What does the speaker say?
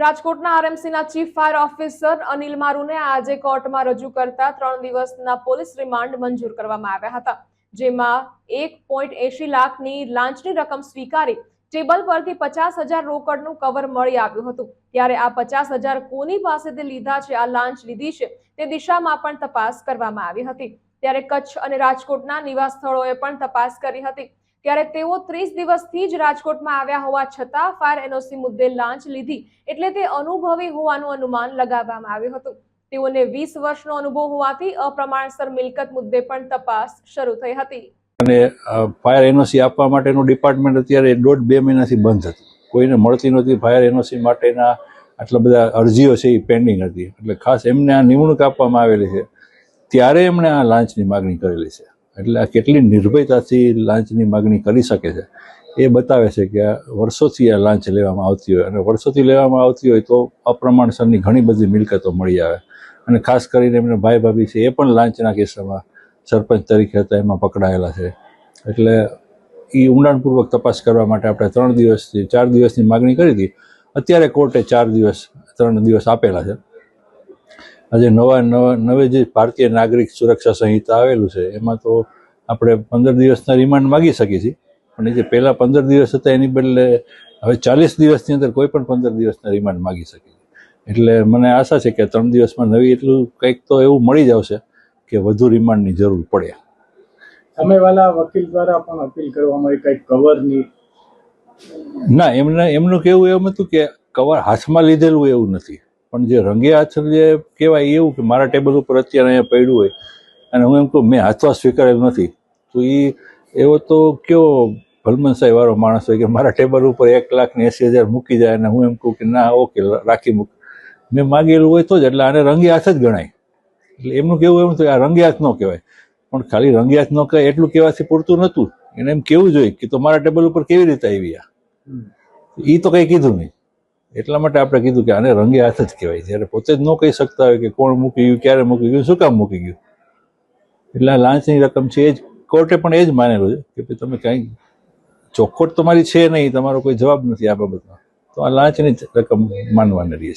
રાજકોટના આરએમસીના chief fire officer Anil મારુને આજે કોર્ટમાં રજૂ કરતા ત્રણ દિવસના પોલીસ રિમાન્ડ મંજૂર કરવામાં આવ્યા હતા, જેમાં એક પોઈન્ટ એંશી લાખની લાંચની રકમ સ્વીકારી ટેબલ પરથી પચાસ હજાર રોકડનું કવર મળી આવ્યું હતું. ત્યારે આ પચાસ હજાર કોની પાસેથી લીધા છે, આ લાંચ લીધી છે, તે દિશામાં પણ તપાસ કરવામાં આવી હતી. ત્યારે કચ્છ અને રાજકોટના નિવાસ સ્થળોએ પણ તપાસ કરી હતી. ત્યારે તેઓ ત્રીસ દિવસથી જ રાજકોટમાં આવ્યા હોવા છતાં ફાયર એનઓસી મુદ્દે લાંચ લીધી એટલે તે અનુભવી હોવાનું અનુમાન લગાવવામાં આવ્યું હતું. તેઓને વીસ વર્ષનો અનુભવ હોવાથી અપ્રમાણસર મિલકત મુદ્દે પણ તપાસ શરૂ થઈ હતી. અને ફાયર એનઓસી આપવા માટેનું ડિપાર્ટમેન્ટ અત્યારે દોઢ બે મહિનાથી બંધ હતું. કોઈને મળતી નહોતી, ફાયર એનઓસી માટેના આટલા બધા અરજીઓ છે એ પેન્ડિંગ હતી. એટલે ખાસ એમને આ નિમણૂક આપવામાં આવેલી છે. ત્યારે એમણે આ લાંચની માગણી કરેલી છે. એટલે આ કેટલી નિર્ભયતાથી લાંચની માગણી કરી શકે છે, એ બતાવે છે કે વર્ષોથી આ લાંચ લેવામાં આવતી હોય અને વર્ષોથી લેવામાં આવતી હોય તો અપ્રમાણસરની ઘણી બધી મિલકતો મળી આવે. અને ખાસ કરીને એમને ભાઈ ભાભી છે, એ પણ લાંચના કિસ્સામાં સરપંચ તરીકે હતા, એમાં પકડાયેલા છે. એટલે એ ઊંડાણપૂર્વક તપાસ કરવા માટે આપણે ત્રણ દિવસથી, ચાર દિવસની માગણી કરી હતી. અત્યારે કોર્ટે ચાર દિવસ, ત્રણ દિવસ આપેલા છે. આજે નવા નવા નવે જે ભારતીય નાગરિક સુરક્ષા સંહિતા આવેલું છે એમાં તો આપણે પંદર દિવસના રિમાન્ડ માગી શકીએ છીએ. પણ એ જે પહેલાં પંદર દિવસ હતા એની બદલે હવે ચાલીસ દિવસની અંદર કોઈ પણ પંદર દિવસના રિમાન્ડ માગી શકીએ એટલે મને આશા છે કે ત્રણ દિવસમાં નવી એટલું કંઈક તો એવું મળી જ આવશે કે વધુ રિમાન્ડની જરૂર પડે. સામેવાળા વકીલ દ્વારા પણ અપીલ કરવામાં આવી કંઈક કવરની? ના એમને એમનું કહેવું એમ હતું કે કવર હાથમાં લીધેલું એવું નથી. પણ જે રંગે હાથ જે કહેવાય એવું કે મારા ટેબલ ઉપર અત્યારે અહીંયા પડ્યું હોય અને હું એમ કહું મેં હાથવા સ્વીકારેલું નથી. તો એ એવો તો કયો ભલમનસાઈ વાળો માણસ હોય કે મારા ટેબલ ઉપર એક લાખ ને એસી હજાર મૂકી જાય અને હું એમ કહું કે ના ઓકે રાખી મૂક. મેં માગેલું હોય તો જ એટલે આને રંગે હાથ જ ગણાય. એટલે એમનું કેવું એમ કે આ રંગે હાથ ન કહેવાય. પણ ખાલી રંગે હાથ ન કહે એટલું કહેવાથી પૂરતું નહોતું. એને એમ કેવું જોઈએ કે તો મારા ટેબલ ઉપર કેવી રીતે આવી આ? એ તો કંઈ કીધું નહીં. એટલા માટે આપણે કીધું કે આને રંગે હાથ જ કહેવાય. જ્યારે પોતે જ ન કહી શકતા હોય કે કોણ મૂકી ગયું, ક્યારે મૂકી ગયું, શું કામ મૂકી ગયું? એટલે લાંચની રકમ છે એ જ, કોર્ટે પણ એ જ માનેલું છે કે ભાઈ તમે કાંઈ ચોખ્ખોટ તમારી છે નહીં, તમારો કોઈ જવાબ નથી આ બાબતમાં. તો આ લાંચની રકમ માનવાની રહી છે.